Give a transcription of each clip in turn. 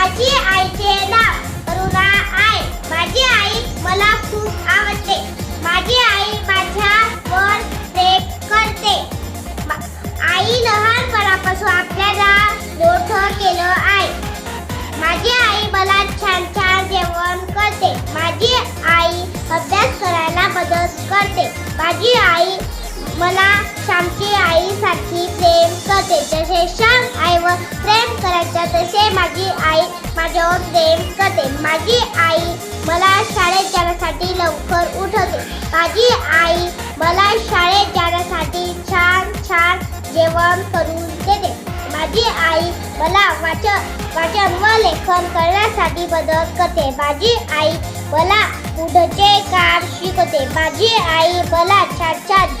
माझी आईचे नाव रुना आहे. माझी आई मला खूप आवडते. माझी आई माझ्यावर प्रेम करते. आई लहानपणापासून आपल्याला मोठं केलं आहे. माझी आई मला छान छान जेवण करते. माझी आई अभ्यास करायला मदत करते. माझी आई मला श्यामची आईसाठी प्रेम करते. जसे श्याम आईवर प्रेम करायचा तसे माझी आई माझ्यावर प्रेम करते. माझी आई मला शाळेत जाण्यासाठी लवकर उठवते. माझी आई मला शाळेत जाण्यासाठी छान छान जेवण करून देते. माझी आई मला वाचन वाचन व लेखन करण्यासाठी मदत करते. माझी आई मला पुढचे काम शिकवते. माझी आई मला छान छान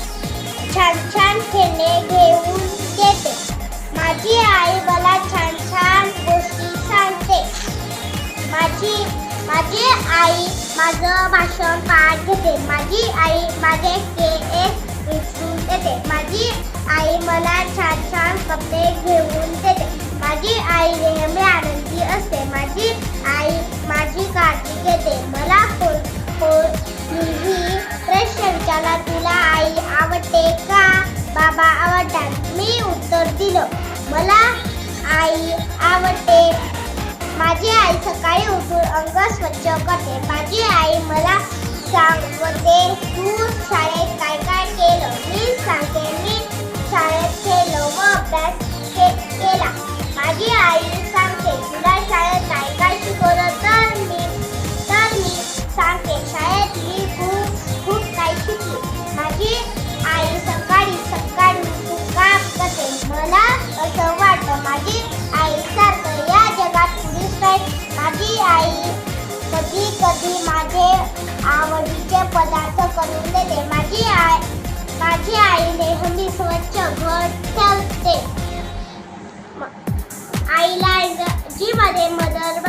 छान छान खेळणे घेऊन देते. माझी आई माझं भाषण पाठ घेते. माझी आई माझे केस विचारून देते. माझी आई मला छान छान कपडे घेऊन देते. माझी आई नेहमी आनंदी असते. माझी आई माझी काळजी घेते. मला कोण कोणीही प्रश्न विचारला तुला आई आवडते का? बाबा आवडतात. मी उत्तर दिलं. मला आई आवडते माझी आई सकाळी उठून अंग स्वच्छ करते. माझी आई पदार्थ करून देते. माझी आई माझी आई नेहमी स्वच्छ घर ठेवते. आईला इंग्रजीमध्ये मदर